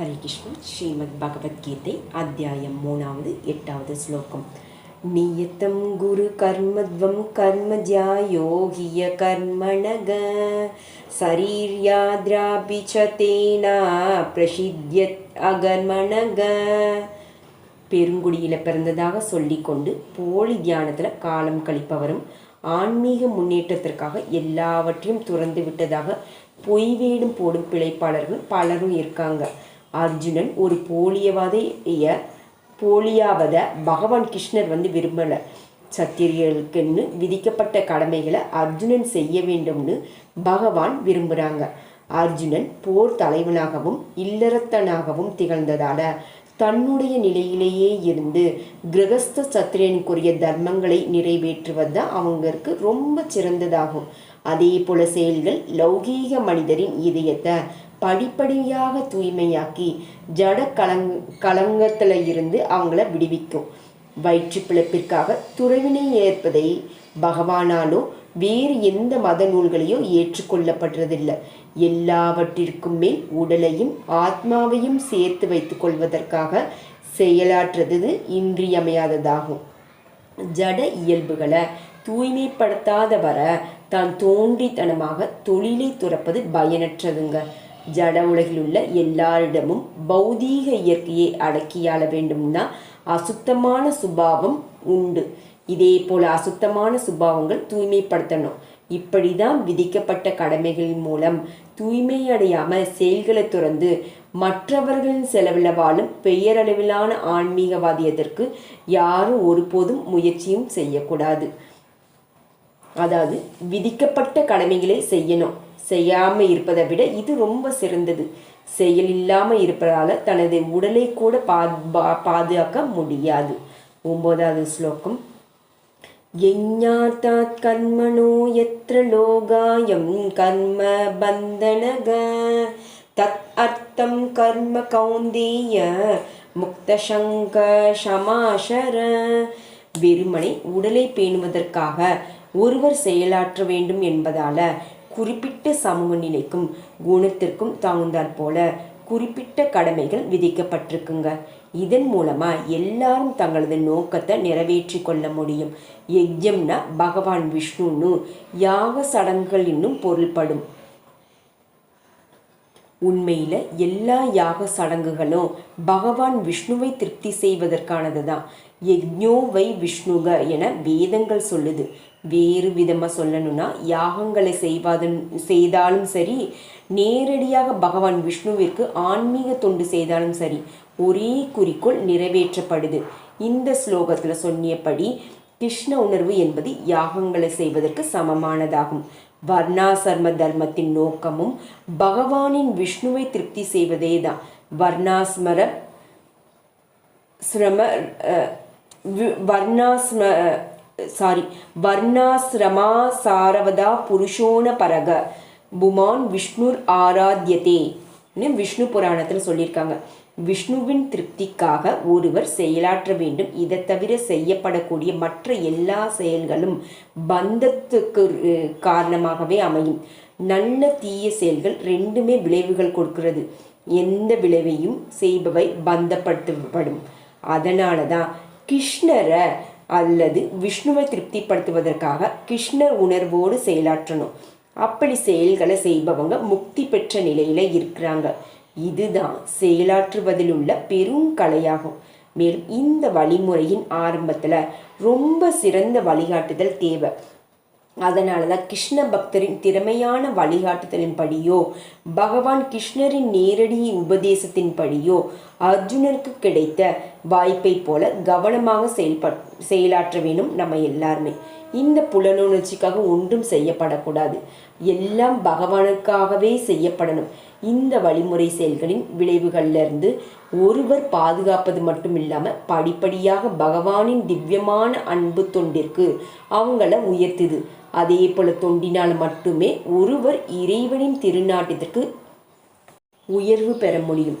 ஹரே கிருஷ்ணன் ஸ்ரீமத் பகவத்கீதை அத்தியாயம் மூணாவது எட்டாவது ஸ்லோகம். நியத்தம் குரு கர்மத்வம் கர்மஜாயோகிய கர்மணக சரீர்யாத்ராபி ச தேனா பிரசித்தியத் அகர்மணக. பெருங்குடியில் பிறந்ததாக சொல்லிக்கொண்டு போலி தியானத்தில் காலம் கழிப்பவரும் ஆன்மீக முன்னேற்றத்திற்காக எல்லாவற்றையும் துறந்து விட்டதாக பொய் வேடும் போடும் பிழைப்பாளர்கள் பலரும் இருக்காங்க. அர்ஜுனன் ஒரு போலியவாதைய போலியாவத பகவான் கிருஷ்ணர் வந்து விரும்பலை. சத்திரியர்களுக்குன்னு விதிக்கப்பட்ட கடமைகளை அர்ஜுனன் செய்ய வேண்டும்னு பகவான் விரும்புகிறாங்க அர்ஜுனன் போர் தலைவனாகவும் இல்லறத்தனாகவும் திகழ்ந்ததால தன்னுடைய நிலையிலேயே இருந்து கிரகஸ்த சத்திரியனுக்குரிய தர்மங்களை நிறைவேற்றுவது தான் அவங்களுக்கு ரொம்ப சிறந்ததாகும். அதே போல செயல்கள் லௌகீக மனிதரின் இதயத்தை படிப்படியாக தூய்மையாக்கி ஜட கலங் கலங்கத்தில் இருந்து அவங்கள விடுவிக்கும். வயிற்று பிழைப்பிற்காக துறவினை ஏற்பதை பகவானாலோ வேறு எந்த மத நூல்களையோ ஏற்றுக்கொள்ளப்படுறதில்லை எல்லாவற்றிற்கும் மேல் உடலையும் ஆத்மாவையும் சேர்த்து வைத்துக் கொள்வதற்காக செயலாற்றுறது இன்றியமையாததாகும். ஜட இயல்புகளை தூய்மைப்படுத்தாத வர தான் தோன்றித்தனமாக தொழிலை துறப்பது பயனற்றதுங்க. ஜட உலகில் உள்ள எல்லாரிடமும் பௌதீக இயற்கையை அடக்கியாள வேண்டும்னா அசுத்தமான சுபாவம் உண்டு. இதே போல அசுத்தமான சுபாவங்கள் தூய்மைப்படுத்தணும். இப்படிதான் விதிக்கப்பட்ட கடமைகளின் மூலம் தூய்மையடையாமல் செயல்களை துறந்து மற்றவர்களின் செலவில் வாழும் பெயரளவிலான ஆன்மீகவாதியத்திற்கு யாரும் ஒருபோதும் முயற்சியும் செய்யக்கூடாது. அதாவது விதிக்கப்பட்ட கடமைகளை செய்யணும். செய்யாமல் இருப்பதை விட இது ரொம்ப சிறந்தது. செயல் இல்லாமல் இருப்பதால் தனது உடலை கூட பா பா பாதுகாக்க முடியாது. ஒன்பதாவது ஸ்லோகம். யஞ்ஞாத்தாத் கர்மணோ எத்திர லோகாயம் கர்ம பந்தனக. தத் அர்த்தம் கர்ம கௌந்தேய முக்தசங்க சமாஷர வெறுமனை உடலை பேணுவதற்காக ஒருவர் செயலாற்ற வேண்டும் என்பதால குறிப்பிட்ட சமூக நிலைக்கும் குணத்திற்கும் தகுந்தாற் போல குறிப்பிட்ட கடமைகள் விதிக்கப்பட்டிருக்குங்க. இதன் மூலமா எல்லாரும் தங்களது நோக்கத்தை நிறைவேற்றி கொள்ள முடியும். யஜ்யம்னா பகவான் விஷ்ணுன்னு யாக சடங்குகள் இன்னும் பொருள்படும். உண்மையில் எல்லா யாக சடங்குகளும் பகவான் விஷ்ணுவை திருப்தி செய்வதற்கானது தான் யஜ்ஞோவை விஷ்ணுக என வேதங்கள் சொல்லுது. வேறு விதமாக சொல்லணும்னா யாகங்களை செய்வாதன் செய்தாலும் சரி நேரடியாக பகவான் விஷ்ணுவிற்கு ஆன்மீக தொண்டு செய்தாலும் சரி ஒரே குறிக்கோள் நிறைவேற்றப்படுது. இந்த ஸ்லோகத்தில் சொன்னியபடி கிருஷ்ண உணர்வு என்பது யாகங்களை செய்வதற்கு சமமானதாகும். வர்ணாசர்ம தர்மத்தின் நோக்கமும் பகவானின் விஷ்ணுவை திருப்தி செய்வதே தான் வர்ணாஸ்மர சிரம வர்ணாஸ்ம சாரி வர்ணாசிரமா சாரவதா புருஷோன பரக. புமான் விஷ்ணுர் ஆராத்தியதே விஷ்ணு புராணத்தில் சொல்லியிருக்காங்க. விஷ்ணுவின் திருப்திக்காக ஒருவர் செயலாற்ற வேண்டும். இதை தவிர செய்யப்படக்கூடிய மற்ற எல்லா செயல்களும் பந்தத்துக்கு காரணமாகவே அமையும். நல்ல தீய செயல்கள் ரெண்டுமே விளைவுகள் கொடுக்கிறது. எந்த விளைவையும் செய்பவை பந்தப்படுத்தப்படும். அதனால தான் கிருஷ்ணரை அல்லது விஷ்ணுவை திருப்திப்படுத்துவதற்காக கிருஷ்ணர் உணர்வோடு செயலாற்றணும். அப்படி செயல்களை செய்பவங்க முக்தி பெற்ற நிலையில இருக்கிறாங்க. இதுதான் செயலாற்றுவதில் உள்ள பெரும் கலையாகும். மேலும் இந்த வழிமுறையின் ஆரம்பத்தில் ரொம்ப சிறந்த வழிகாட்டுதல் தேவை. அதனால தான் கிருஷ்ண பக்தரின் திறமையான வழிகாட்டுதலின் படியோ பகவான் கிருஷ்ணரின் நேரடி உபதேசத்தின் படியோ அர்ஜுனருக்கு கிடைத்த வாய்ப்பை போல கவனமாக செயல்பட் செயலாற்ற வேணும் நம்ம எல்லாருமே. இந்த புலனுணர்ச்சிக்காக ஒன்றும் செய்யப்படக்கூடாது. எல்லாம் பகவானுக்காகவே செய்யப்படணும். இந்த வழிமுறை செயல்களின் விளைவுகளிலிருந்து ஒருவர் பாதுகாப்பது மட்டும் இல்லாமல் படிப்படியாக பகவானின் திவ்யமான அன்பு தொண்டிற்கு அவங்கள உயர்த்துது. அதே போல தொண்டினால் மட்டுமே ஒருவர் இறைவனின் திருநாட்டத்திற்கு உயர்வு பெற முடியும்.